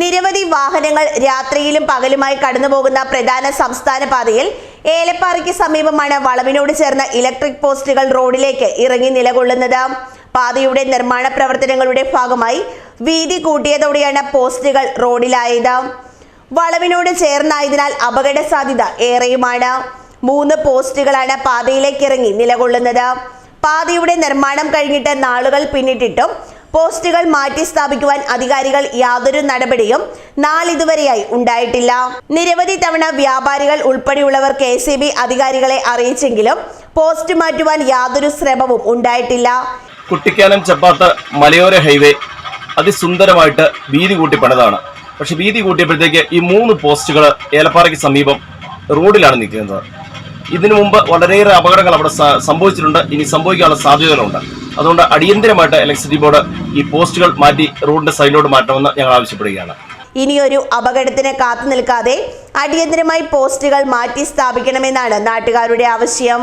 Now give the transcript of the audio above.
നിരവധി വാഹനങ്ങൾ രാത്രിയിലും പകലുമായി കടന്നുപോകുന്ന പ്രധാന സംസ്ഥാന പാതയിൽ ഏലപ്പാറയ്ക്ക് സമീപമാണ് വളവിനോട് ചേർന്ന ഇലക്ട്രിക് പോസ്റ്റുകൾ റോഡിലേക്ക് ഇറങ്ങി നിലകൊള്ളുന്നത്. പാതയുടെ നിർമ്മാണ പ്രവർത്തനങ്ങളുടെ ഭാഗമായി വീതി കൂട്ടിയതോടെയാണ് പോസ്റ്റുകൾ റോഡിലായത്. വളവിനോട് ചേർന്നായതിനാൽ അപകട സാധ്യത ഏറെയുമാണ്. മൂന്ന് പോസ്റ്റുകളാണ് പാതയിലേക്ക് ഇറങ്ങി നിലകൊള്ളുന്നത്. പാതയുടെ നിർമ്മാണം കഴിഞ്ഞിട്ട് നാളുകൾ പിന്നിട്ടിട്ടും പോസ്റ്റുകൾ മാറ്റി സ്ഥാപിക്കുവാൻ അധികാരികൾ യാതൊരു നടപടിയും നാളിതുവരെയായി ഉണ്ടായിട്ടില്ല. നിരവധി തവണ വ്യാപാരികൾ ഉൾപ്പെടെയുള്ളവർ കെ അധികാരികളെ അറിയിച്ചെങ്കിലും പോസ്റ്റ് മാറ്റുവാൻ യാതൊരു ശ്രമവും ഉണ്ടായിട്ടില്ല. കുട്ടിക്കാനം ചപ്പാത്ത മലയോര ഹൈവേ അതിസുന്ദരമായിട്ട് വീതി കൂട്ടി പണിതാണ്. പക്ഷെ വീതി കൂട്ടിയപ്പോഴത്തേക്ക് ഈ മൂന്ന് പോസ്റ്റുകൾ ഏലപ്പാറയ്ക്ക് സമീപം റോഡിലാണ് നിൽക്കുന്നത്. ഇതിനു മുമ്പ് വളരെയേറെ അപകടങ്ങൾ അവിടെ സംഭവിച്ചിട്ടുണ്ട്. ഇനി സംഭവിക്കാനുള്ള സാധ്യതകളുണ്ട്. അതുകൊണ്ട് അടിയന്തരമായിട്ട് ഇലക്ട്രിസിറ്റി ബോർഡ് ഈ പോസ്റ്റുകൾ മാറ്റി റോഡിന്റെ സൈഡിലോട്ട് മാറ്റണമെന്ന് ഞങ്ങൾ ആവശ്യപ്പെടുകയാണ്. ഇനിയൊരു അപകടത്തിന് കാത്തു നിൽക്കാതെ അടിയന്തരമായി പോസ്റ്റുകൾ മാറ്റി സ്ഥാപിക്കണമെന്നാണ് നാട്ടുകാരുടെ ആവശ്യം.